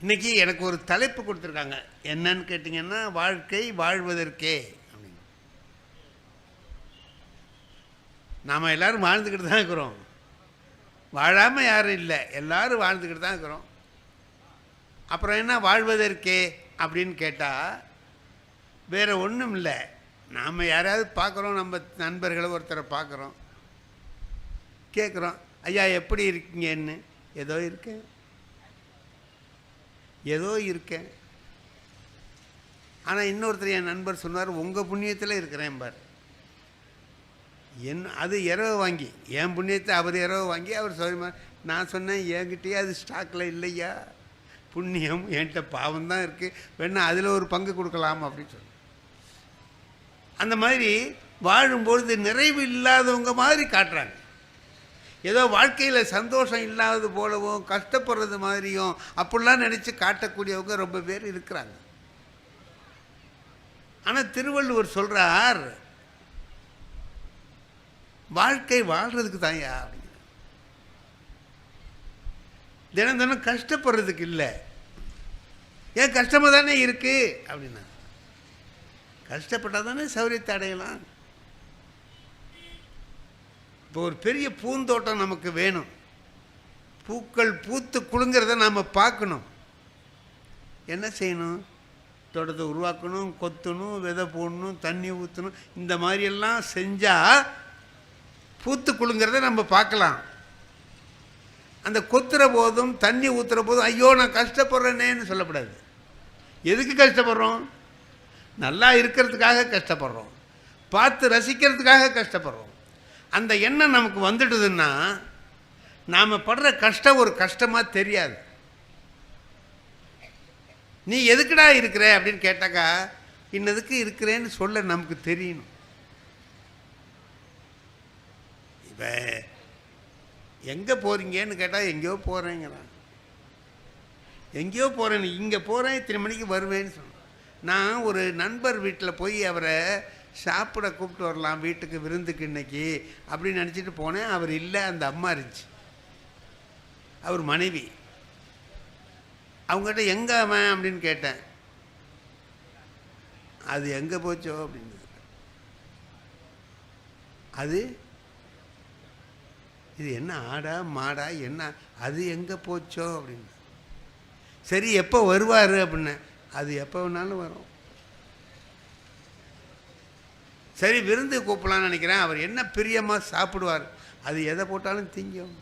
இன்னைக்கு எனக்கு ஒரு தலைப்பு கொடுத்துருக்காங்க. என்னன்னு கேட்டிங்கன்னா வாழ்க்கை வாழ்வதற்கே. அப்படின்னு நாம் எல்லோரும் வாழ்ந்துக்கிட்டு தான் இருக்கிறோம். வாழாமல் யாரும் இல்லை. எல்லோரும் வாழ்ந்துக்கிட்டு தான் இருக்கிறோம். அப்புறம் என்ன வாழ்வதற்கே அப்படின்னு கேட்டால் வேறு ஒன்றும் இல்லை. நாம் யாராவது பார்க்குறோம் நம்ம நண்பர்களை ஒருத்தரை பார்க்குறோம். கேட்குறோம் ஐயா எப்படி இருக்கீங்கன்னு? ஏதோ இருக்கேன். ஏதோ இருக்கேன். ஆனால் இன்னொருத்தர் என் நண்பர் சொன்னார் உங்கள் புண்ணியத்தில் இருக்கிறேன் பார். என் அது இரவு வாங்கி என் புண்ணியத்தை அவர் இரவு வாங்கி அவர் சொல்லி நான் சொன்னேன் என்கிட்டயே அது ஸ்டாக்கில் இல்லையா? புண்ணியம் என்கிட்ட பாவம் தான் இருக்குது வேணா அதில் ஒரு பங்கு கொடுக்கலாம் அப்படின்னு சொன்னேன் அந்த மாதிரி வாழும்பொழுது நிறைவு இல்லாதவங்க மாதிரி காட்டுறாங்க. ஏதோ வாழ்க்கையில் சந்தோஷம் இல்லாதது போலவும் கஷ்டப்படுறது மாதிரியும் அப்படிலாம் நினச்சி காட்டக்கூடியவங்க ரொம்ப பேர் இருக்கிறாங்க. ஆனால் திருவள்ளுவர் சொல்கிறார் வாழ்க்கை வாழ்கிறதுக்கு தான் யார் தினம் தினம் கஷ்டப்படுறதுக்கு இல்லை. ஏன் கஷ்டமாக தானே இருக்குது அப்படின்னா கஷ்டப்பட்டால் தானே சௌரியத்தை அடையலாம். இப்போ ஒரு பெரிய பூந்தோட்டம் நமக்கு வேணும். பூக்கள் பூத்து குலுங்கிறத நாம் பார்க்கணும். என்ன செய்யணும்? தோட்டத்தை உருவாக்கணும் கொத்தணும் விதை போடணும் தண்ணி ஊற்றணும் இந்த மாதிரியெல்லாம் செஞ்சால் பூத்து குலுங்கிறத நம்ம பார்க்கலாம். அந்த கொத்துற போதும் தண்ணி ஊற்றுற போதும் ஐயோ நான் கஷ்டப்படுறேனேன்னு சொல்லக்கூடாது எதுக்கு கஷ்டப்படுறோம்? நல்லா இருக்கிறதுக்காக கஷ்டப்படுறோம். பார்த்து ரசிக்கிறதுக்காக கஷ்டப்படுறோம். அந்த எண்ணம் நமக்கு வந்துடுதுன்னா நாம் படுற கஷ்டம் ஒரு கஷ்டமாக தெரியாது. நீ எதுக்குடா இருக்கிற அப்படின்னு கேட்டாக்கா இன்னதுக்கு இருக்கிறேன்னு சொல்ல நமக்கு தெரியணும். இப்போ எங்கே போகிறீங்கன்னு கேட்டால் எங்கேயோ போகிறேங்கிறான் எங்கேயோ போகிறேன் இங்கே போகிறேன் இத்தனை மணிக்கு வருவேன்னு சொன்னேன். நான் ஒரு நண்பர் வீட்டில் போய் அவரை சாப்பிட கூப்பிட்டு வரலாம் வீட்டுக்கு விருந்துக்கு இன்னைக்கு அப்படின்னு நினச்சிட்டு போனேன். அவர் இல்லை அந்த அம்மா இருந்துச்சு. அவர் மனைவி. அவங்ககிட்ட எங்கே அவன் அப்படின்னு கேட்டேன். அது எங்கே போச்சோ அப்படின்னு. அது இது என்ன ஆடா மாடா என்ன அது எங்கே போச்சோ அப்படின்னு. சரி எப்போ வருவார் அப்படின்னு. அது எப்போ வேணாலும் வரும். சரி விருந்து கூப்பிடலான்னு நினைக்கிறேன். அவர் என்ன பிரியமாக சாப்பிடுவார். அது எதை போட்டாலும் திங்கும்.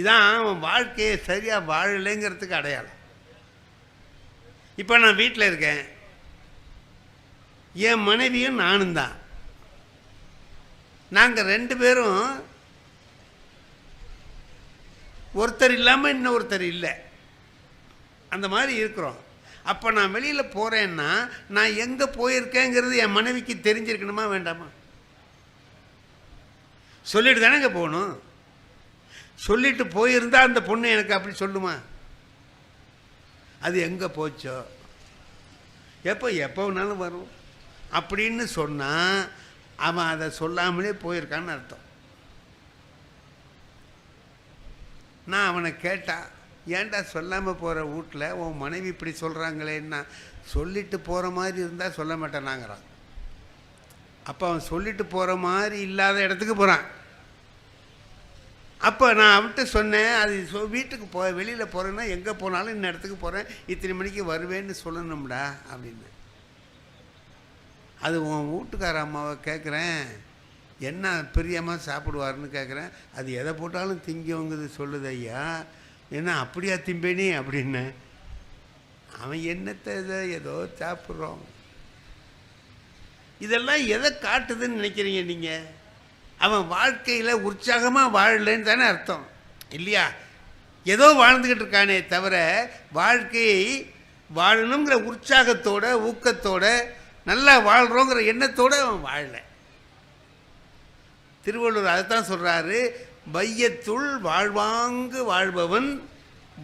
இதான் அவன் வாழ்க்கையை சரியாக வாழலைங்கிறதுக்கு அடையாளம். இப்போ நான் வீட்டில் இருக்கேன். என் மனைவியும் நானும் தான். நாங்கள் ரெண்டு பேரும் ஒருத்தர் இல்லாமல் இன்னொருத்தர் இல்லை. அந்த மாதிரி இருக்கிறோம். அப்போ நான் வெளியில் போகிறேன்னா நான் எங்கே போயிருக்கேங்கிறது என் மனைவிக்கு தெரிஞ்சிருக்கணுமா வேண்டாமா? சொல்லிட்டு தானேங்க போகணும். சொல்லிட்டு போயிருந்தா அந்த பொண்ணு எனக்கு அப்படி சொல்லுமா? அது எங்கே போச்சோ? எப்போ எப்போ வேணாலும் வரும். அப்படின்னு சொன்னால் அவன் அதை சொல்லாமலே போயிருக்கான்னு அர்த்தம். நான் அவனை கேட்டான் ஏன்டா சொல்லாமல் போகிற வீட்டில் உன் மனைவி இப்படி சொல்கிறாங்களேன்னா சொல்லிட்டு போகிற மாதிரி இருந்தால் சொல்ல மாட்டேனாங்கிறான் அப்போ அவன் சொல்லிட்டு போகிற மாதிரி இல்லாத இடத்துக்கு போகிறான் அப்போ நான் அவன்கிட்ட சொன்னேன் அது சொ வீட்டுக்கு போ வெளியில் போகிறேன்னா எங்கே போனாலும் இந்த இடத்துக்கு போகிறேன் இத்தனை மணிக்கு வருவேன்னு சொல்லணும்டா அப்படின்னு. அது உன் வீட்டுக்கார அம்மாவை கேட்குறேன் என்ன பிரியமாக சாப்பிடுவாருன்னு கேட்குறேன் அது எதை போட்டாலும் திங்கவங்குது சொல்லுது ஐயா. என்ன அப்படியா திம்பேனி? அப்படின்னு. அவன் என்னத்தை இதை ஏதோ சாப்பிட்றோம். இதெல்லாம் எதை காட்டுதுன்னு நினைக்கிறீங்க நீங்கள் அவன் வாழ்க்கையில் உற்சாகமாக வாழலைன்னு தானே அர்த்தம். இல்லையா? ஏதோ வாழ்ந்துக்கிட்டு இருக்கானே தவிர வாழ்க்கையை வாழணுங்கிற உற்சாகத்தோட ஊக்கத்தோட நல்லா வாழ்கிறோங்கிற எண்ணத்தோடு அவன் வாழலை. திருவள்ளுவர் அதைத்தான் சொல்கிறாரு வையத்துள் வாழ்வாங்கு வாழ்பவன்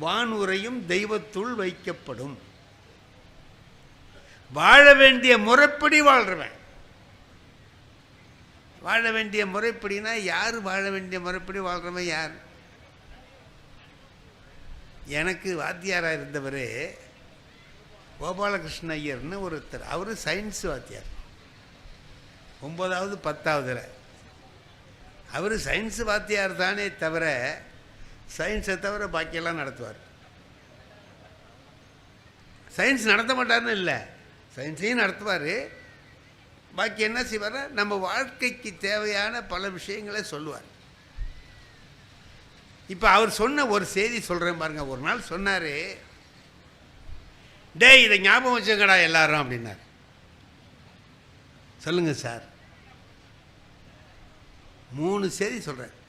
வானுரையும் தெய்வத்துள் வைக்கப்படும். வாழ வேண்டிய முறைப்படி வாழ்கிறவன் வாழ வேண்டிய முறைப்படினா யார் வாழ வேண்டிய முறைப்படி வாழ்கிறவன் யார்? எனக்கு வாத்தியாராக இருந்தவர் கோபாலகிருஷ்ண ஐயர்னு ஒருத்தர். அவர் சயின்ஸ் வாத்தியார். ஒம்பதாவது பத்தாவதுல. அவர் சயின்ஸ் வாத்தியார் தானே தவிர சயின்ஸை தவிர பாக்கியெல்லாம் நடத்துவார். சயின்ஸ் நடத்த மாட்டார்னு இல்லை. சயின்ஸையும் நடத்துவார். பாக்கி என்ன செய்வார் நம்ம வாழ்க்கைக்கு தேவையான பல விஷயங்களை சொல்லுவார். இப்போ அவர் சொன்ன ஒரு செய்தி சொல்கிறேன் பாருங்க. ஒரு நாள் சொன்னார் டேய் இதை ஞாபகம் வச்சுக்கடா எல்லாரும் அப்படின்னார். சொல்லுங்கள் சார். மூணு செய்தி சொல்கிறேன்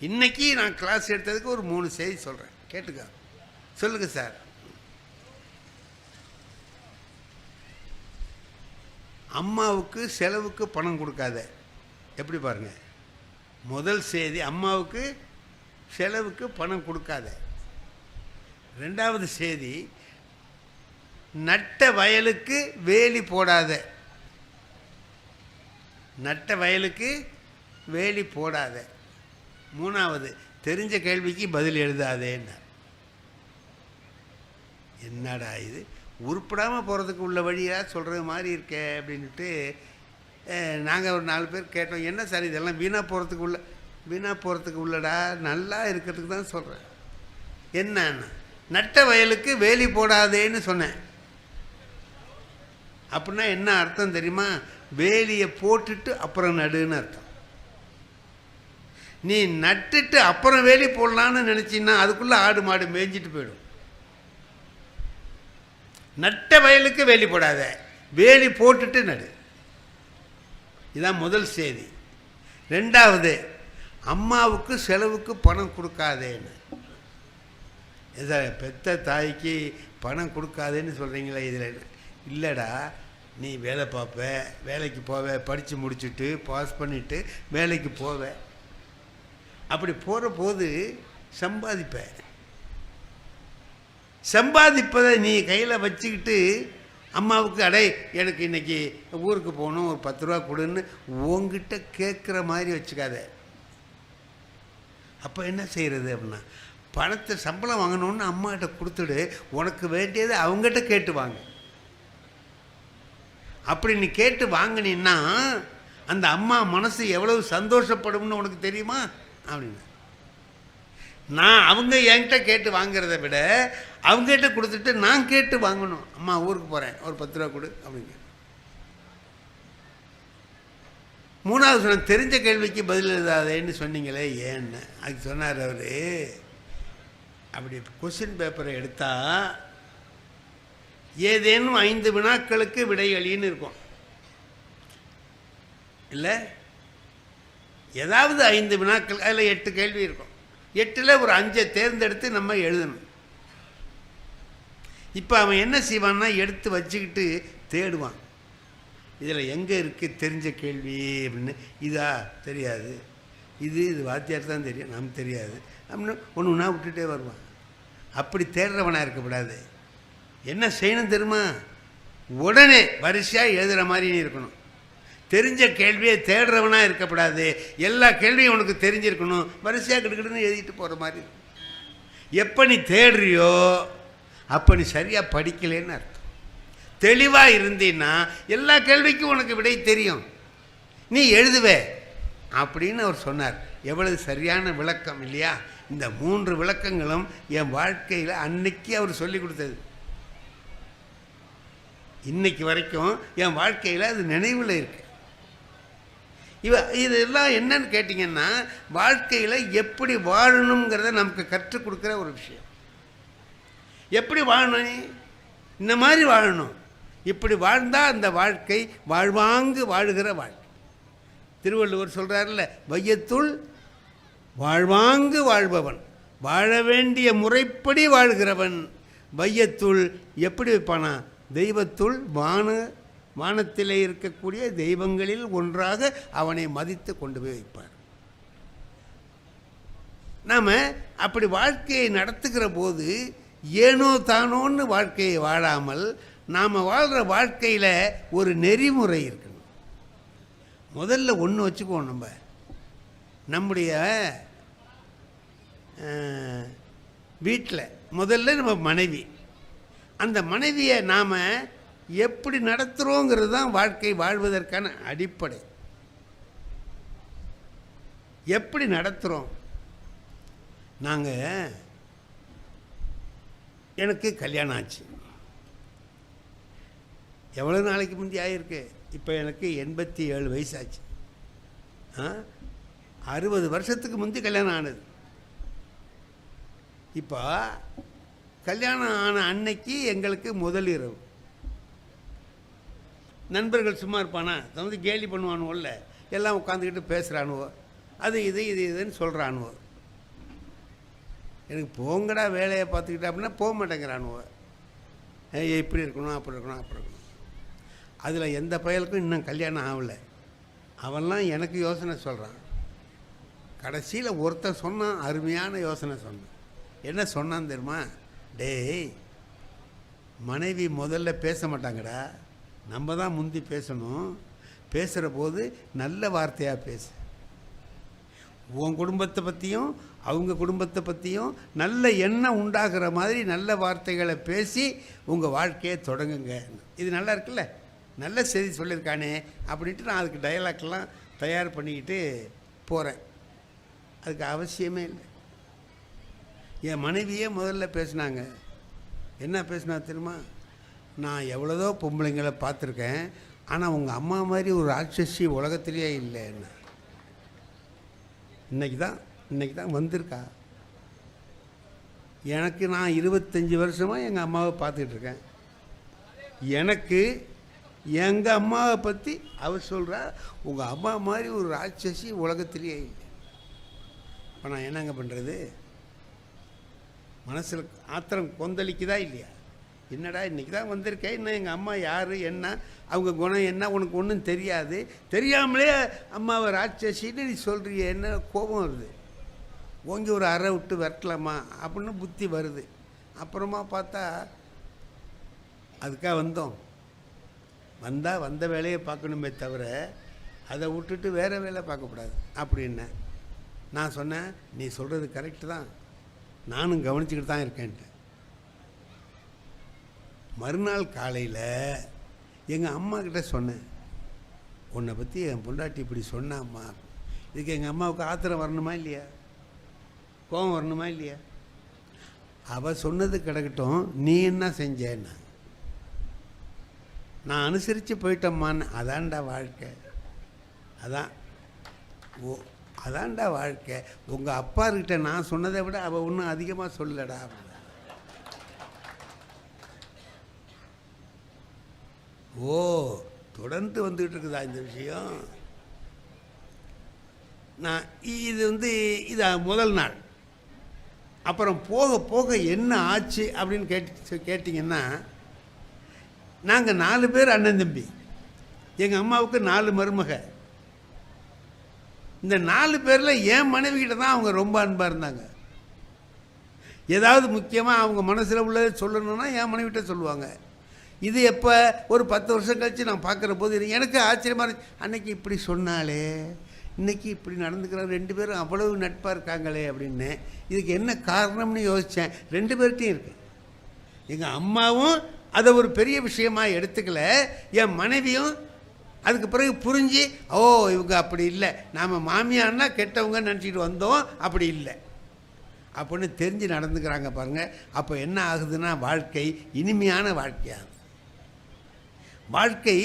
இன்றைக்கி நான் கிளாஸ் எடுத்ததுக்கு ஒரு மூணு செய்தி சொல்கிறேன் கேட்டுக்க. சொல்லுங்கள் சார் அம்மாவுக்கு செலவுக்கு பணம் கொடுக்காத. எப்படி பாருங்க? முதல் செய்தி அம்மாவுக்கு செலவுக்கு பணம் கொடுக்காத. ரெண்டாவது செய்தி நட்ட வயலுக்கு வேலி போடாத. நட்ட வயலுக்கு வேலி போடாத. மூணாவது தெரிஞ்ச கேள்விக்கு பதில் எழுதாதேன்னார் என்னடா இது? உருப்படாமல் போகிறதுக்கு உள்ள வழியாக சொல்கிறது மாதிரி இருக்கே அப்படின்ட்டு நாங்கள் ஒரு நாலு பேர் கேட்டோம் என்ன சார் இதெல்லாம் வீணாக போகிறதுக்கு உள்ள வீணாக போகிறதுக்கு உள்ளடா நல்லா இருக்கிறதுக்கு தான் சொல்கிறேன் என்னன்னா? நட்ட வயலுக்கு வேலி போடாதேன்னு சொன்னேன். அப்படின்னா என்ன அர்த்தம் தெரியுமா? வேலியை போட்டுட்டு அப்புறம் நடுன்னு அர்த்தம். நீ நட்டுட்டு அப்புறம் வேலி போடலான்னு நினச்சின்னா அதுக்குள்ளே ஆடு மாடு மேய்ஞ்சிட்டு போயிடும். நட்ட வயலுக்கு வேலி போடாத. வேலி போட்டுட்டு நடு. இதான் முதல் செய்தி. ரெண்டாவது அம்மாவுக்கு செலவுக்கு பணம் கொடுக்காதேன்னு. இதை பெத்த தாய்க்கு பணம் கொடுக்காதேன்னு சொல்கிறீங்களே இதில் இல்லைடா நீ வேலை பார்ப்ப வேலைக்கு போவ படித்து முடிச்சுட்டு பாஸ் பண்ணிவிட்டு வேலைக்கு போவேன் அப்படி போகிற போது சம்பாதிப்ப சம்பாதிப்பதை நீ கையில் வச்சுக்கிட்டு அம்மாவுக்கு அடை எனக்கு இன்றைக்கி ஊருக்கு போகணும் ஒரு பத்து ரூபா கொடுன்னு உங்ககிட்ட கேட்குற மாதிரி வச்சுக்காத. அப்போ என்ன செய்கிறது அப்படின்னா பணத்தை சம்பளம் வாங்கணும்னு அம்மாகிட்ட கொடுத்துடு உனக்கு வேண்டியதை அவங்ககிட்ட கேட்டு வாங்க. அப்படி நீ கேட்டு வாங்கினீன்னா அந்த அம்மா மனசு எவ்வளவு சந்தோஷப்படும்னு உனக்கு தெரியுமா? அப்படின்னு. நான் அவங்க என்கிட்ட கேட்டு வாங்கிறத விட அவங்ககிட்ட கொடுத்துட்டு நான் கேட்டு வாங்கணும். அம்மா ஊருக்கு போகிறேன் ஒரு பத்து ரூபா கொடு அப்படிங்க மூணாவது சொன்ன தெரிஞ்ச கேள்விக்கு பதில் எழுதாதேன்னு சொன்னீங்களே ஏன்னு. அதுக்கு சொன்னார் அவர். அப்படி கொஸ்டின் பேப்பரை எடுத்தால் ஏதேனும் ஐந்து வினாக்களுக்கு விடையளின்னு இருக்கும். இல்லை? ஏதாவது ஐந்து வினாக்கள் அதில் எட்டு கேள்வி இருக்கும். எட்டில் ஒரு அஞ்சை தேர்ந்தெடுத்து நம்ம எழுதணும். இப்போ அவன் என்ன செய்வான்னா எடுத்து வச்சுக்கிட்டு தேடுவான். இதில் எங்கே இருக்குது தெரிஞ்ச கேள்வி அப்படின்னு. இதா? தெரியாது. இது இது வாத்தியார் தான் தெரியும். நமக்கு தெரியாது. அப்படின்னு ஒன்று ஒன்றா விட்டுட்டே வருவான். அப்படி தேடுறவனாக இருக்கக்கூடாது. என்ன செய்யணும் தெரியுமா? உடனே வரிசையாக எழுதுகிற மாதிரி நீ இருக்கணும். தெரிஞ்ச கேள்வியை தேடுறவனாக இருக்கக்கூடாது. எல்லா கேள்வியும் உனக்கு தெரிஞ்சிருக்கணும். வரிசையாக கிடுக்கிடுன்னு எழுதிட்டு போகிற மாதிரி எப்போ நீ தேடுறியோ அப்போ நீ சரியாக படிக்கலைன்னு அர்த்தம். தெளிவாக இருந்தீன்னா எல்லா கேள்விக்கும் உனக்கு விடை தெரியும். நீ எழுதுவே அப்படின்னு அவர் சொன்னார். எவ்வளவு சரியான விளக்கம் இல்லையா? இந்த மூன்று விளக்கங்களும் என் வாழ்க்கையில் அன்னைக்கு அவர் சொல்லி கொடுத்தது. இன்னைக்கு வரைக்கும் என் வாழ்க்கையில் அது நினைவில் இருக்கு. இவ இதெல்லாம் என்னன்னு கேட்டிங்கன்னா வாழ்க்கையில் எப்படி வாழணுங்கிறத நமக்கு கற்றுக் கொடுக்குற ஒரு விஷயம். எப்படி வாழணும் இந்த மாதிரி வாழணும். இப்படி வாழ்ந்தால் அந்த வாழ்க்கை வாழ்வாங்கு வாழுகிற வாழ்க்கை. திருவள்ளுவர் சொல்கிறார்ல வையத்துள் வாழ்வாங்கு வாழ்பவன் வாழ வேண்டிய முறைப்படி வாழ்கிறவன். வையத்துள் எப்படி வைப்பானா? தெய்வத்துள் வான வானத்திலே இருக்கக்கூடிய தெய்வங்களில் ஒன்றாக அவனை மதித்து கொண்டு போய் வைப்பார். நாம் அப்படி வாழ்க்கையை நடத்துகிற போது ஏனோ தானோன்னு வாழ்க்கையை வாழாமல் நாம் வாழ்கிற வாழ்க்கையில் ஒரு நெறிமுறை இருக்கணும். முதல்ல ஒன்று வச்சுக்குவோம் நம்ம. நம்முடைய வீட்டில் முதல்ல நம்ம மனைவி. அந்த மனைவியை நாம் எப்படி நடத்துகிறோங்கிறது தான் வாழ்க்கை வாழ்வதற்கான அடிப்படை. எப்படி நடத்துகிறோம் நாங்கள் எனக்கு கல்யாணம் ஆச்சு. எவ்வளோ நாளைக்கு முந்தி ஆகிருக்கு இப்போ எனக்கு எண்பத்தி ஏழு வயசாச்சு. ஆ? அறுபது வருஷத்துக்கு முந்தி கல்யாணம் ஆனது. இப்போ கல்யாணம் ஆன அன்னைக்கு எங்களுக்கு முதல் இரவு. நண்பர்கள் சும்மா இருப்பானா? வந்து கேலி பண்ணுவானுவோல்ல எல்லாம் உட்காந்துக்கிட்டு பேசுகிறானுவோ அது இது இது இதுன்னு சொல்கிறானுவோ எனக்கு போங்கடா வேலையை பார்த்துக்கிட்டா அப்படின்னா போக மாட்டேங்கிறானுவோ. இப்படி இருக்கணும் அப்படி இருக்கணும் அப்படி இருக்கணும். அதில் எந்த பயலுக்கும் இன்னும் கல்யாணம் ஆகலை. அவன்லாம் எனக்கு யோசனை சொல்கிறான் கடைசியில் ஒருத்தன் சொன்னான் அருமையான யோசனை சொன்னான். என்ன சொன்னான் தெரியுமா? டேய் மனைவி முதல்ல பேச மாட்டாங்கடா. நம்ம தான் முந்தி பேசணும். பேசுகிற போது நல்ல வார்த்தையாக பேசு. உன் குடும்பத்தை பற்றியும் அவங்க குடும்பத்தை பற்றியும் நல்ல எண்ணம் உண்டாகிற மாதிரி நல்ல வார்த்தைகளை பேசி உங்கள் வாழ்க்கையை தொடங்குங்க. இது நல்லா இருக்குல்ல? நல்ல செய்தி சொல்லியிருக்கானே அப்படின்ட்டு நான் அதுக்கு டயலாக்லாம் தயார் பண்ணிக்கிட்டு போகிறேன் அதுக்கு அவசியமே இல்லை. என் மனைவியே முதல்ல பேசினாங்க. என்ன பேசினா தெரியுமா? நான் எவ்வளோதோ பொம்பளைங்களை பார்த்துருக்கேன் ஆனால் உங்கள் அம்மா மாதிரி ஒரு ராட்சசி உலகத்திலேயே இல்லை என்ன? இன்னைக்கு தான் இன்னைக்கு தான் வந்திருக்கா. எனக்கு நான் இருபத்தஞ்சி வருஷமாக எங்கள் அம்மாவை பார்த்துக்கிட்டு இருக்கேன். எனக்கு எங்கள் அம்மாவை பற்றி அவர் சொல்கிறா உங்கள் அம்மா மாதிரி ஒரு ராட்சசி உலகத்திலேயே இல்லை. இப்போ நான் என்னங்க பண்ணுறது மனசில் ஆத்திரம் கொந்தளிக்குதா இல்லையா? என்னடா இன்றைக்கி தான் வந்திருக்கேன் இன்னும் எங்கள் அம்மா யார் என்ன அவங்க குணம் என்ன உனக்கு ஒன்றும் தெரியாது. தெரியாமலே அம்மாவை ராட்சசின்னு நீ சொல்கிறிய என்ன கோபம் வருது. ஓங்கி ஒரு அறை விட்டு விரட்டலாமா? அப்படின்னு புத்தி வருது. அப்புறமா பார்த்தா அதுக்காக வந்தோம். வந்தால் வந்த வேலையை பார்க்கணுமே தவிர அதை விட்டுட்டு வேறு வேலை பார்க்கக்கூடாது. அப்படின்னேன் நான் சொன்னேன் நீ சொல்கிறது கரெக்டு தான். நானும் கவனிச்சுக்கிட்டு தான் இருக்கேன்ட்டு. மறுநாள் காலையில் எங்கள் அம்மா கிட்ட சொன்னேன் உன்னை பற்றி என் பொண்டாட்டி இப்படி சொன்னாம்மா. இதுக்கு எங்கள் அம்மாவுக்கு ஆத்திரம் வரணுமா இல்லையா? கோபம் வரணுமா இல்லையா? அவள் சொன்னது கிடக்கட்டும் நீ என்ன செஞ்சேன்னா? நான் அனுசரித்து போயிட்டம்மான்னு. அதான்டா வாழ்க்கை. அதான். ஓ அதான்டா வாழ்க்கை. உங்கள் அப்பா இருக்கிட்ட நான் சொன்னதை விட அவள் ஒன்றும் அதிகமாக சொல்லடா ஓ தொடர்ந்து வந்துகிட்டு இருக்குதா இந்த விஷயம்? நான் இது வந்து இது முதல் நாள். அப்புறம் போக போக என்ன ஆச்சு அப்படின்னு கேட்டு கேட்டிங்கன்னா நாங்கள் நாலு பேர் அண்ணன் தம்பி. எங்கள் அம்மாவுக்கு நாலு மருமக. இந்த நாலு பேரில் என் மனைவிக்கிட்ட தான் அவங்க ரொம்ப அன்பாக இருந்தாங்க. ஏதாவது முக்கியமாக அவங்க மனசில் உள்ளதை சொல்லணுன்னா என் மனைவிட்ட சொல்லுவாங்க. இது எப்போ? ஒரு பத்து வருஷம் கழித்து நான் பார்க்குற போது எனக்கு ஆச்சரியமாக இருந்துச்சு. அன்னைக்கு இப்படி சொன்னாலே இன்றைக்கி இப்படி நடந்துக்கிறாங்க ரெண்டு பேரும் அவ்வளவு நட்பாக இருக்காங்களே அப்படின்னு. இதுக்கு என்ன காரணம்னு யோசித்தேன் ரெண்டு பேர்கிட்டையும் இருக்குது எங்கள் அம்மாவும் அதை ஒரு பெரிய விஷயமாக எடுத்துக்கல. என் மனைவியும் அதுக்கு பிறகு புரிஞ்சு ஓ இவங்க அப்படி இல்லை. நாம் மாமியார்னா கெட்டவங்க நினச்சிட்டு வந்தோம். அப்படி இல்லை. அப்படின்னு தெரிஞ்சு நடந்துக்கிறாங்க பாருங்கள் அப்போ என்ன ஆகுதுன்னா வாழ்க்கை இனிமையான வாழ்க்கையாகும் வாழ்க்கை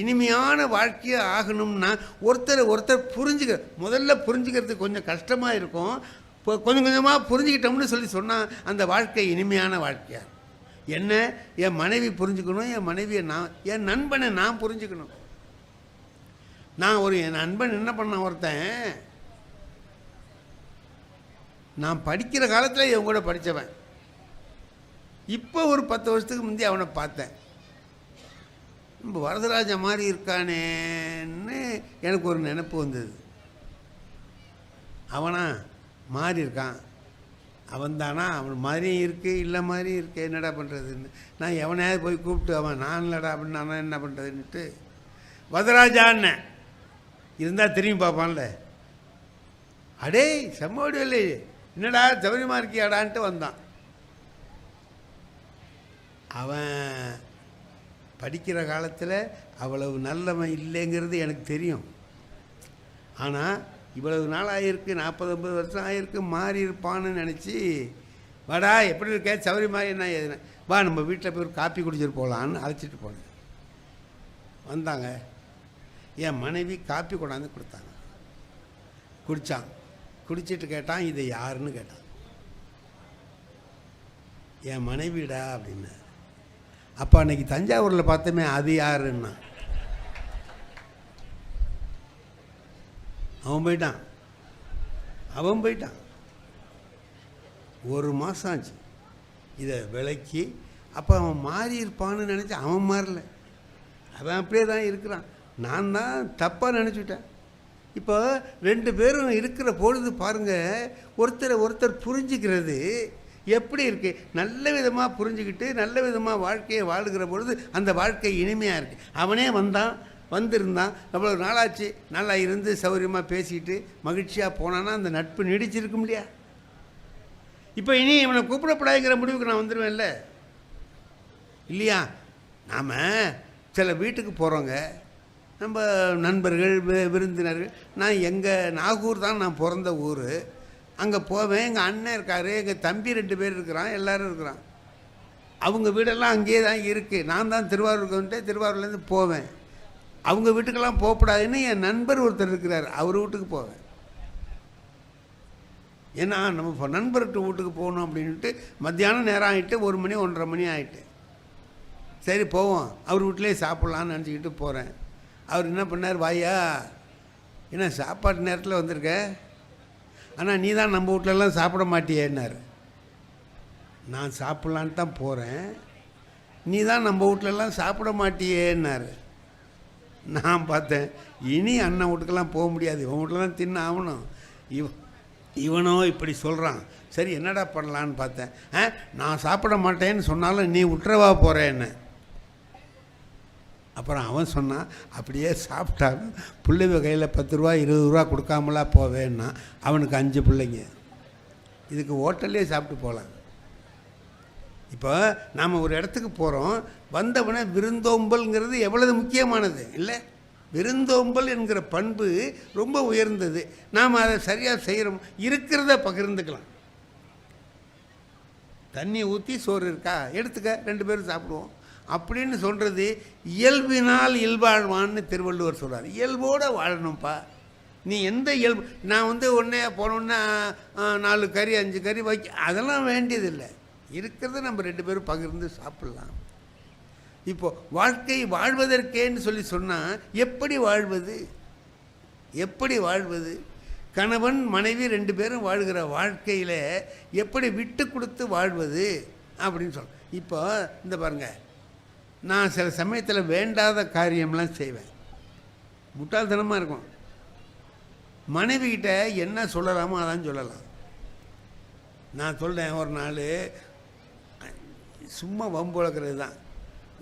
இனிமையான வாழ்க்கையாக ஆகணும்னா ஒருத்தர் ஒருத்தர் புரிஞ்சுக்க முதல்ல புரிஞ்சுக்கிறதுக்கு கொஞ்சம் கஷ்டமாக இருக்கும். இப்போ கொஞ்சம் கொஞ்சமாக புரிஞ்சுக்கிட்டோம்னு சொல்லி சொன்னால் அந்த வாழ்க்கை இனிமையான வாழ்க்கையாக என்ன? என் மனைவி புரிஞ்சுக்கணும் என் மனைவியை நான் என் நண்பனை நான் புரிஞ்சுக்கணும். நான் ஒரு என் நண்பன் என்ன பண்ண ஒருத்தன் நான் படிக்கிற காலத்தில் இவன் கூட படித்தவன் இப்போ ஒரு பத்து வருஷத்துக்கு முந்தி அவனை பார்த்தேன். நம்ம வரதராஜ மாதிரி இருக்கானேன்னு எனக்கு ஒரு நினப்பு வந்தது. அவனா மாறி இருக்கான். அவன் தானா அவன் மாதிரியும் இருக்குது இல்லை மாதிரியும் இருக்கு. என்னடா பண்ணுறதுன்னு நான் எவனையாவது போய் கூப்பிட்டு அவன் நான் இல்லடா அப்படின்னு நான் என்ன பண்ணுறதுன்னுட்டு வரதராஜான்னு. இருந்தால் திரும்பி பார்ப்பான்ல. அடே செம்மோடி இல்லை என்னடா சௌரியமாக இருக்கியாடான்ட்டு வந்தான். அவன் படிக்கிற காலத்தில் அவ்வளவு நல்லவன் இல்லைங்கிறது எனக்கு தெரியும். ஆனால் இவ்வளவு நாள் ஆகிருக்கு நாற்பது ஐம்பது வருஷம் ஆகிருக்கு மாறி இருப்பான்னு நினச்சி வாடா எப்படி இருக்க சௌரி மாதிரி என்ன எதுனா வா நம்ம வீட்டில் போய் ஒரு காப்பி குடிச்சிட்டு போகலான்னு அழைச்சிட்டு போனேன். வந்தாங்க. என் மனைவி காப்பி கொண்டாந்து கொடுத்தாங்க. குடித்தான் குடிச்சிட்டு கேட்டான் இதை யாருன்னு கேட்டான். என் மனைவிடா அப்படின்னு அப்போ அன்றைக்கி தஞ்சாவூரில் பார்த்தோமே அது யாருன்னா? அவன் போயிட்டான். அவன் போயிட்டான். ஒரு மாதம் ஆச்சு. இதை விளக்கி அப்போ அவன் மாறி இருப்பான்னு நினச்சி அவன் மாறல. அவன் அப்படியே தான் இருக்கிறான். நான் தான் தப்பாக நினச்சிட்டேன். இப்போ ரெண்டு பேரும் இருக்கிற பொழுது பாருங்கள் ஒருத்தரை ஒருத்தர் புரிஞ்சுக்கிறது எப்படி இருக்கு? நல்ல விதமாக புரிஞ்சுக்கிட்டு நல்ல விதமாக வாழ்க்கையை வாழுகிற பொழுது அந்த வாழ்க்கை இனிமையாக இருக்குது அவனே வந்தான் வந்திருந்தான். அவ்வளோ நாளாச்சு. நல்லா இருந்து சௌகரியமாக பேசிக்கிட்டு மகிழ்ச்சியாக போனான்னா அந்த நட்பு நீடிச்சிருக்கும் முடியா இப்போ இனி இவனை கூப்பிடப்படாதுங்கிற முடிவுக்கு நான் வந்துடுவேன்ல இல்லையா? நாம் சில வீட்டுக்கு போகிறோங்க நம்ம நண்பர்கள் விருந்தினர்கள். நான் எங்கள் நாகூர் தான் நான் பிறந்த ஊர். அங்கே போவேன் எங்கள் அண்ணன் இருக்கார் எங்கள் தம்பி ரெண்டு பேர் இருக்கிறான் எல்லாரும் இருக்கிறான். அவங்க வீடெல்லாம் அங்கேயே தான் இருக்குது நான் தான் திருவாரூருக்கு வந்துட்டு திருவாரூர்லேருந்து போவேன். அவங்க வீட்டுக்கெல்லாம் போகக்கூடாதுன்னு என் நண்பர் ஒருத்தர் இருக்கிறார். அவர் வீட்டுக்கு போவேன். ஏன்னா நம்ம நண்பர்கிட்ட வீட்டுக்கு போகணும் அப்படின்ட்டு மத்தியானம் நேரம் ஆகிட்டு ஒரு மணி ஒன்றரை மணி ஆகிட்டு சரி போவோம். அவர் வீட்டிலே சாப்பிட்லான்னு நினச்சிக்கிட்டு போகிறேன் அவர் என்ன பண்ணார் வாயா என்ன சாப்பாட்டு நேரத்தில் வந்திருக்க? ஆனால் நீ தான் நம்ம வீட்டிலலாம் சாப்பிட மாட்டியேன்னாரு. நான் சாப்பிட்லான்னு தான் போகிறேன் நீ தான் நம்ம வீட்லலாம் சாப்பிட மாட்டியேன்னாரு. நான் பார்த்தேன் இனி அண்ணன் வீட்டுக்கெல்லாம் போக முடியாது. இவன் வீட்டில் தான் தின்னு ஆகணும். இவ இவனோ இப்படி சொல்கிறான் சரி என்னடா பண்ணலான்னு பார்த்தேன். ஆ நான் சாப்பிட மாட்டேன்னு சொன்னாலும் நீ விட்டுறவா போகிறேன்னு அப்புறம் அவன் சொன்னான் அப்படியே சாப்பிட்டாலும் பிள்ளைங்க கையில் பத்து ரூபா இருபது ரூபா கொடுக்காமலாம் போவேன்னா அவனுக்கு அஞ்சு பிள்ளைங்க. இதுக்கு ஹோட்டல்லே சாப்பிட்டு போகலாம் இப்போ நாம் ஒரு இடத்துக்கு போகிறோம் வந்தவனை விருந்தோம்பல்ங்கிறது எவ்வளவு முக்கியமானது இல்லை? விருந்தோம்பல் என்கிற பண்பு ரொம்ப உயர்ந்தது. நாம் அதை சரியாக செய்கிறோம் இருக்கிறத பகிர்ந்துக்கலாம். தண்ணி ஊற்றி சோறு இருக்கா? எடுத்துக்க ரெண்டு பேரும் சாப்பிடுவோம். அப்படின்னு சொல்கிறது இயல்பினால் இயல்பாழ்வான்னு திருவள்ளுவர் சொல்கிறார் இயல்போடு வாழணும்ப்பா. நீ எந்த இயல்பு நான் வந்து உடனே போனோன்னா நாலு கறி அஞ்சு கறி வைக்க அதெல்லாம் வேண்டியதில்லை. இருக்கிறத நம்ம ரெண்டு பேரும் பகிர்ந்து சாப்பிட்லாம். இப்போது வாழ்க்கை வாழ்வதற்கேன்னு சொல்லி சொன்னால் எப்படி வாழ்வது? எப்படி வாழ்வது? கணவன் மனைவி ரெண்டு பேரும் வாழ்கிற வாழ்க்கையில் எப்படி விட்டு கொடுத்து வாழ்வது? அப்படின்னு சொல்கிறோம் இப்போ இந்த பாருங்கள் நான் சில சமயத்தில் வேண்டாத காரியம்லாம் செய்வேன். முட்டாள்தனமாக இருக்கும். மனைவிகிட்ட என்ன சொல்லலாமோ அதான் சொல்லலாம். நான் சொல்கிறேன் ஒரு நாள் சும்மா வம்பு வளர்க்குறது தான்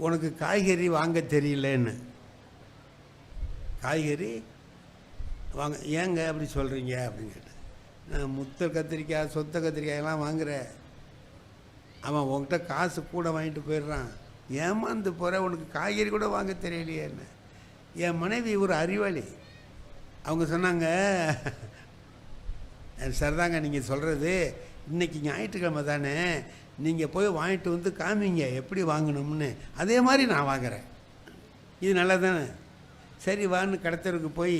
உனக்கு காய்கறி வாங்க தெரியலன்னு. காய்கறி வாங்க ஏங்க அப்படி சொல்கிறீங்க அப்படின்னு கேட்டேன். நான் முத்த கத்திரிக்காய் சொத்த கத்திரிக்காயெல்லாம் வாங்குகிறேன் அவன் உங்ககிட்ட காசு கூட வாங்கிட்டு போயிடுறான். ஏமாந்து போகிற உனக்கு காய்கறி கூட வாங்க தெரியலையேன்னு என் மனைவி ஒரு அறிவாளி. அவங்க சொன்னாங்க சரிதாங்க நீங்கள் சொல்கிறது இன்னைக்கு ஞாயிற்றுக்கிழமை தானே நீங்கள் போய் வாங்கிட்டு வந்து காமிங்க எப்படி வாங்கணும்னு. அதே மாதிரி நான் வாங்குறேன். இது நல்லா தானே சரி வான்னு கடத்தருக்கு போய்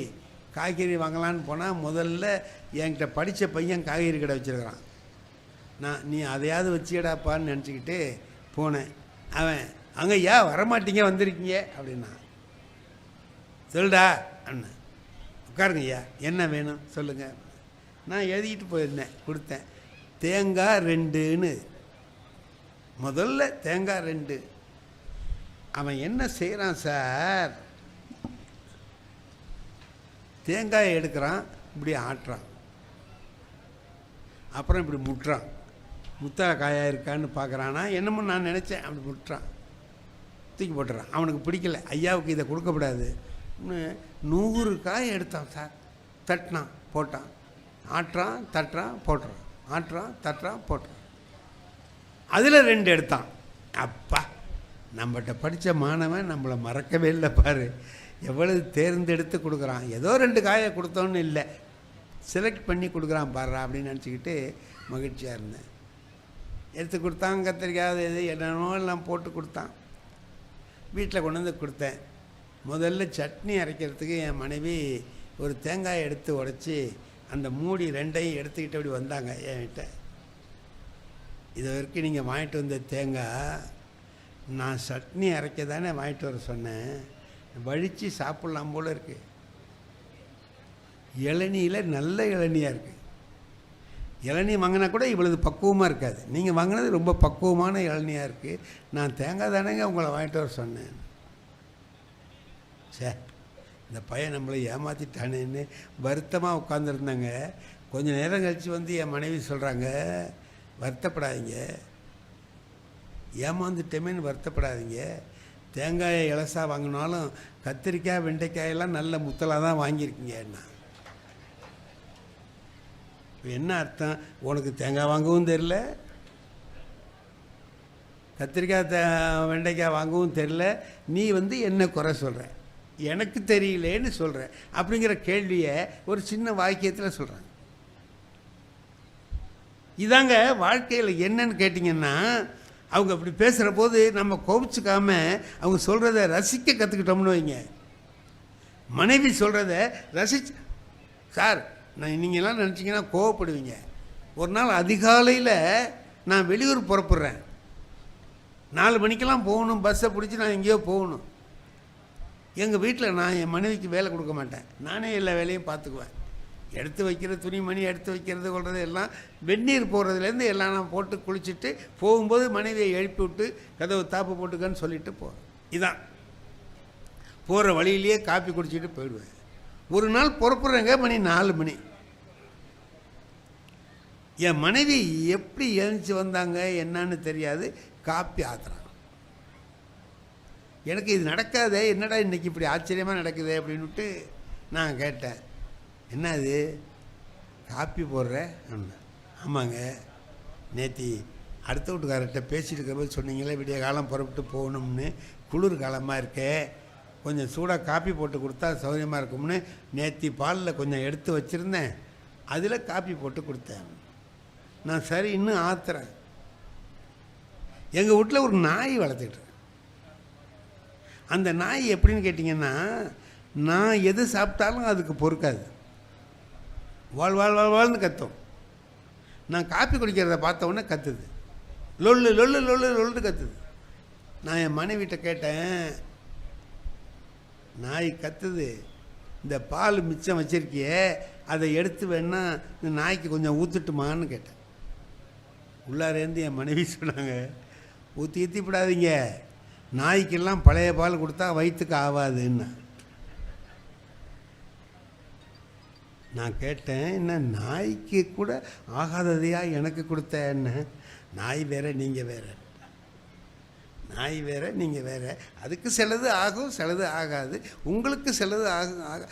காய்கறி வாங்கலான்னு போனால் முதல்ல என்கிட்ட படித்த பையன் காய்கறி கடை வச்சுருக்கிறான். நான் நீ அதையாவது வச்சியடாப்பான்னு நினச்சிக்கிட்டு போனேன். அவன் அங்கே ஏன் வரமாட்டீங்க? வந்திருக்கீங்க? அப்படின்னா சொல்டா அண்ணன் உட்காருங்க ஐயா என்ன வேணும்? சொல்லுங்கள் நான் எழுதிக்கிட்டு போயிருந்தேன் கொடுத்தேன். தேங்காய் ரெண்டுன்னு. முதல்ல தேங்காய் ரெண்டு. அவன் என்ன செய்கிறான் சார்? தேங்காயை எடுக்கிறான் இப்படி ஆட்டுறான். அப்புறம் இப்படி முட்டுறான். முத்தா காயாக இருக்கான்னு பார்க்குறானா. என்னமோ நான் நினச்சேன். அப்படி விட்டுறான் தூக்கி போட்டுறான். அவனுக்கு பிடிக்கல. ஐயாவுக்கு இதை கொடுக்கக்கூடாது நூறு காய் எடுத்தான் சார். தட்டினான் போட்டான். ஆட்டுறான் தட்டுறான் போட்டுறான். ஆட்டுறான் தட்டுறான் போட்டுறான் அதில் ரெண்டு எடுத்தான். அப்பா நம்மகிட்ட படித்த மாணவன் நம்மளை மறக்கவே இல்லை பாரு. எவ்வளவு தேர்ந்தெடுத்து கொடுக்குறான். ஏதோ ரெண்டு காயை கொடுத்தோன்னு இல்லை. செலக்ட் பண்ணி கொடுக்குறான் பாரு அப்படின்னு நினச்சிக்கிட்டு மகிழ்ச்சியாக இருந்தேன். எடுத்து கொடுத்தான் கத்திரிக்காய் இது என்னென்னோ எல்லாம் போட்டு கொடுத்தான். வீட்டில் கொண்டு வந்து கொடுத்தேன். முதல்ல சட்னி அரைக்கிறதுக்கு என் மனைவி ஒரு தேங்காயை எடுத்து உடச்சி அந்த மூடி ரெண்டையும் எடுத்துக்கிட்டு அப்படி வந்தாங்க என்கிட்ட. இது வரைக்கும் நீங்கள் வாங்கிட்டு வந்த தேங்காய் நான் சட்னி அரைக்க தானே வாங்கிட்டு வர சொன்னேன். வழித்து சாப்பிட்லாம் போல் இருக்குது இளநியில் நல்ல இளநியாக இருக்குது இளநீ வாங்கினா கூட இவ்வளவு பக்குவமாக இருக்காது. நீங்கள் வாங்கினது ரொம்ப பக்குவமான இளநியாக இருக்குது நான் தேங்காய் தானேங்க உங்களை வாங்கிட்டு வர சொன்னேன். சே இந்த பையன் நம்மளை ஏமாற்றிட்டானேன்னு வருத்தமாக உட்காந்துருந்தாங்க கொஞ்சம் நேரம் கழித்து வந்து என் மனைவி சொல்கிறாங்க வருத்தப்படாதீங்க. ஏமாந்துட்டேமேன்னு வருத்தப்படாதீங்க. தேங்காயை இலசா வாங்கினாலும் கத்திரிக்காய் வெண்டைக்காயெல்லாம் நல்ல முத்தலாக தான் வாங்கியிருக்கீங்க என்ன என்ன அர்த்தம்? உனக்கு தேங்காய் வாங்கவும் தெரில கத்திரிக்காய் த வெண்டைக்காய் வாங்கவும் தெரில நீ வந்து என்ன குறை சொல்கிற எனக்கு தெரியலேன்னு சொல்கிற அப்படிங்கிற கேள்வியை ஒரு சின்ன வாக்கியத்தில் சொல்கிறாங்க இதாங்க வாழ்க்கையில் என்னன்னு கேட்டிங்கன்னா அவங்க அப்படி பேசுகிற போது நம்ம கோபிச்சுக்காம அவங்க சொல்கிறத ரசிக்க கற்றுக்கிட்டோம்னு வைங்க. மனைவி சொல்கிறத ரசிச்சு சார் நான் நீங்கள்லாம் நினச்சிங்கன்னா கோவப்படுவீங்க. ஒரு நாள் அதிகாலையில் நான் வெளியூர் புறப்படுறேன். நாலு மணிக்கெல்லாம் போகணும் பஸ்ஸை பிடிச்சி நான் எங்கேயோ போகணும். எங்கள் வீட்டில் நான் என் மனைவிக்கு வேலை கொடுக்க மாட்டேன். நானே எல்லா வேலையும் பார்த்துக்குவேன். எடுத்து வைக்கிற துணி மணி எடுத்து வைக்கிறது கொள்வது எல்லாம் வெந்நீர் போடுறதுலேருந்து எல்லாம் நான் போட்டு குளிச்சுட்டு போகும்போது மனைவியை எழுப்பி விட்டு கதவு தாப்பு போட்டுக்கன்னு சொல்லிட்டு போகிறேன் இதான். போகிற வழியிலேயே காப்பி குடிச்சிட்டு போயிடுவேன். ஒரு நாள் புறப்படுறேங்க மணி நாலு மணி. என் மனைவி எப்படி எழுந்துச்சு வந்தாங்க என்னன்னு தெரியாது. காப்பி ஆத்துறாங்க எனக்கு இது நடக்காதே என்னடா இன்றைக்கி இப்படி ஆச்சரியமாக நடக்குது அப்படின்ட்டு நான் கேட்டேன். என்ன அது காப்பி போடுற? ஆமாங்க. நேத்தி அடுத்த வீட்டுக்காரர்கிட்ட பேசிட்டு இருக்கிறபோது சொன்னீங்களே விடிய காலம் புறப்பட்டு போகணும்னு. குளிர் காலமாக இருக்கே. கொஞ்சம் சூடாக காப்பி போட்டு கொடுத்தா சௌகரியமாக இருக்கும்னு நேத்தி பாலில் கொஞ்சம் எடுத்து வச்சுருந்தேன். அதில் காப்பி போட்டு கொடுத்தேன். நான் சரி இன்னும் ஆத்துறேன். எங்கள் வீட்டில் ஒரு நாய் வளர்த்துக்கிட்டு அந்த நாய் எப்படின்னு கேட்டிங்கன்னா நான் எது சாப்பிட்டாலும் அதுக்கு பொறுக்காது. வாழ் வாழ் வாழ் வாழ்னு கத்தும். நான் காப்பி குடிக்கிறத பார்த்த உடனே கத்துது. லொல்லு லொல்லு லொல்லு லொல்லுன்னு கத்துது. நான் என் மனைவிட்ட கேட்டேன் நாய் கத்துது. இந்த பால் மிச்சம் வச்சிருக்கியே அதை எடுத்து வேணா இந்த நாய்க்கு கொஞ்சம் ஊற்றுட்டுமான்னு கேட்டேன். உள்ளாரேந்து என் மனைவி சொன்னாங்க ஊற்றி ஊற்றி விடாதீங்க நாய்க்கெல்லாம் பழைய பால் கொடுத்தா வயிற்றுக்கு ஆகாதுன்னு நான் கேட்டேன் என்ன நாய்க்கு கூட ஆகாததையா எனக்கு கொடுத்த என்ன நாய் வேற நீங்கள் வேறு. நாய் வேறு நீங்கள் வேறு. அதுக்கு சிலது ஆகும் சிலது ஆகாது. உங்களுக்கு சிலது ஆகும் ஆக